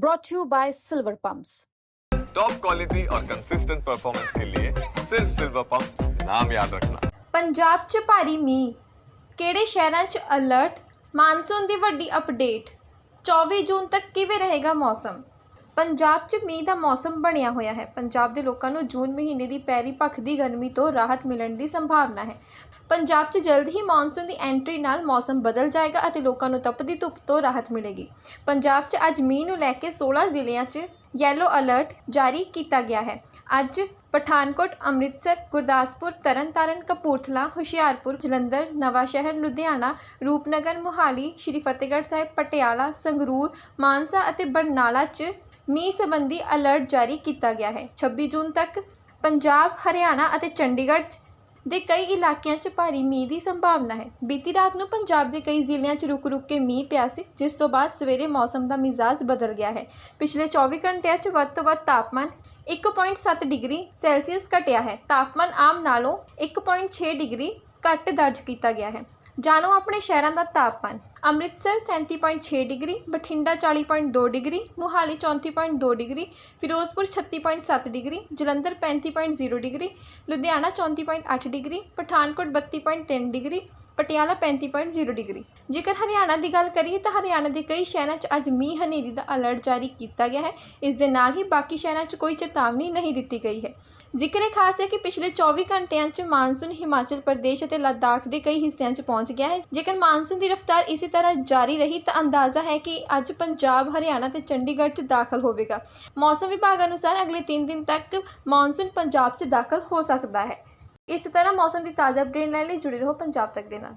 brought to you by Silver Pumps. Top quality और consistent performance के लिए सिर्फ सिल्वर पंप नाम याद रखना ਪੰਜਾਬ 'ਚ ਭਾਰੀ ਮੀਂਹ ਕਿਹੜੇ ਸ਼ਹਿਰਾਂ 'ਚ ਅਲਰਟ ਮਾਨਸੂਨ ਦੀ ਵੱਡੀ ਅਪਡੇਟ 24 ਜੂਨ ਤੱਕ ਕਿਵੇਂ ਰਹੇਗਾ ਮੌਸਮ ਪੰਜਾਬ 'ਚ ਮੀਂਹ ਦਾ ਮੌਸਮ ਬਣਿਆ ਹੋਇਆ ਹੈ। ਪੰਜਾਬ ਦੇ ਲੋਕਾਂ ਨੂੰ ਜੂਨ ਮਹੀਨੇ ਦੀ ਪੈਰੀ ਭਖਦੀ ਗਰਮੀ ਤੋਂ ਰਾਹਤ ਮਿਲਣ ਦੀ ਸੰਭਾਵਨਾ ਹੈ। ਪੰਜਾਬ 'ਚ ਜਲਦ ਹੀ ਮੌਨਸੂਨ ਦੀ ਐਂਟਰੀ ਨਾਲ ਮੌਸਮ ਬਦਲ ਜਾਏਗਾ ਅਤੇ ਲੋਕਾਂ ਨੂੰ ਤਪਦੀ ਧੁੱਪ ਤੋਂ ਰਾਹਤ ਮਿਲੇਗੀ। ਪੰਜਾਬ 'ਚ ਅੱਜ ਮੀਂਹ ਨੂੰ ਲੈ ਕੇ 16 ਜ਼ਿਲ੍ਹਿਆਂ 'ਚ ਯੈਲੋ ਅਲਰਟ ਜਾਰੀ ਕੀਤਾ ਗਿਆ ਹੈ। ਅੱਜ ਪਠਾਨਕੋਟ, ਅੰਮ੍ਰਿਤਸਰ, ਗੁਰਦਾਸਪੁਰ, ਤਰਨਤਾਰਨ, ਕਪੂਰਥਲਾ, ਹੁਸ਼ਿਆਰਪੁਰ, ਜਲੰਧਰ ਨਵਾਂ ਸ਼ਹਿਰ ਲੁਧਿਆਣਾ, ਰੂਪਨਗਰ, ਮੁਹਾਲੀ, ਸ਼੍ਰੀ ਫਤਿਹਗੜ੍ਹ ਸਾਹਿਬ, ਪਟਿਆਲਾ, ਸੰਗਰੂਰ, ਮਾਨਸਾ ਅਤੇ ਬਰਨਾਲਾ 'ਚ ਮੀਂਹ ਸੰਬੰਧੀ ਅਲਰਟ ਜਾਰੀ ਕੀਤਾ ਗਿਆ ਹੈ। 26 ਜੂਨ ਤੱਕ ਪੰਜਾਬ, ਹਰਿਆਣਾ ਅਤੇ ਚੰਡੀਗੜ੍ਹ 'ਚ ਦੇ ਕਈ ਇਲਾਕਿਆਂ 'ਚ ਭਾਰੀ ਮੀਂਹ ਦੀ ਸੰਭਾਵਨਾ ਹੈ। ਬੀਤੀ ਰਾਤ ਨੂੰ ਪੰਜਾਬ ਦੇ ਕਈ ਜ਼ਿਲ੍ਹਿਆਂ 'ਚ ਰੁਕ-ਰੁਕ ਕੇ ਮੀਂਹ ਪਿਆ ਸੀ, ਜਿਸ ਤੋਂ ਬਾਅਦ ਸਵੇਰੇ ਮੌਸਮ ਦਾ ਮਿਜ਼ਾਜ ਬਦਲ ਗਿਆ ਹੈ। ਪਿਛਲੇ 24 ਘੰਟਿਆਂ 'ਚ ਵੱਧ ਤੋਂ ਵੱਧ ਤਾਪਮਾਨ 1.7 ਡਿਗਰੀ ਸੈਲਸੀਅਸ ਘਟਿਆ ਹੈ। ਤਾਪਮਾਨ ਆਮ ਨਾਲੋਂ 1.6 ਡਿਗਰੀ ਘੱਟ ਦਰਜ ਕੀਤਾ ਗਿਆ ਹੈ। ਜਾਣੋ ਆਪਣੇ ਸ਼ਹਿਰਾਂ ਦਾ ਤਾਪਮਾਨ। Amritsar 37.6 degree, Bathinda 40.2 degree, Mohali 34.2 degree, Firozpur 36.7 degree, Jalandhar 35.0 degree, Ludhiana 34.8 degree, Pathankot 32.3 degree Patiala 35.0 degree. ਜੇਕਰ ਹਰਿਆਣਾ ਦੀ ਗੱਲ ਕਰੀਏ ਤਾਂ ਹਰਿਆਣਾ ਦੇ ਕਈ ਸ਼ਹਿਰਾਂ 'ਚ ਅੱਜ ਮੀਂਹ ਹਨੇਰੀ ਦਾ ਅਲਰਟ ਜਾਰੀ ਕੀਤਾ ਗਿਆ ਹੈ। ਇਸ ਦੇ ਨਾਲ ਹੀ ਬਾਕੀ ਸ਼ਹਿਰਾਂ 'ਚ ਕੋਈ ਚੇਤਾਵਨੀ ਨਹੀਂ ਦਿੱਤੀ ਗਈ ਹੈ। ਜ਼ਿਕਰ ਇਹ ਖਾਸ ਹੈ ਕਿ ਪਿਛਲੇ 24 ਘੰਟਿਆਂ 'ਚ ਮਾਨਸੂਨ ਹਿਮਾਚਲ ਪ੍ਰਦੇਸ਼ ਅਤੇ ਲੱਦਾਖ ਦੇ ਕਈ ਹਿੱਸਿਆਂ 'ਚ ਪਹੁੰਚ ਗਿਆ ਹੈ। ਜੇਕਰ ਮਾਨਸੂਨ ਦੀ ਰਫ਼ਤਾਰ ਇਸੇ ਤਰ੍ਹਾਂ ਜਾਰੀ ਰਹੀ ਤਾਂ ਅੰਦਾਜ਼ਾ ਹੈ ਕਿ ਅੱਜ ਪੰਜਾਬ, ਹਰਿਆਣਾ ਤੇ ਚੰਡੀਗੜ੍ਹ 'ਚ ਦਾਖਲ ਹੋਵੇਗਾ। ਮੌਸਮ ਵਿਭਾਗ ਅਨੁਸਾਰ ਅਗਲੇ 3 ਦਿਨ ਤੱਕ ਮਾਨਸੂਨ ਪੰਜਾਬ 'ਚ ਦਾਖਲ ਹੋ ਸਕਦਾ ਹੈ। ਇਸ ਤਰ੍ਹਾਂ ਮੌਸਮ ਦੀ ਤਾਜ਼ਾ ਅਪਡੇਟ ਲੈਣ ਲਈ ਜੁੜੇ ਰਹੋ ਪੰਜਾਬ ਤੱਕ ਦੇ ਨਾਲ।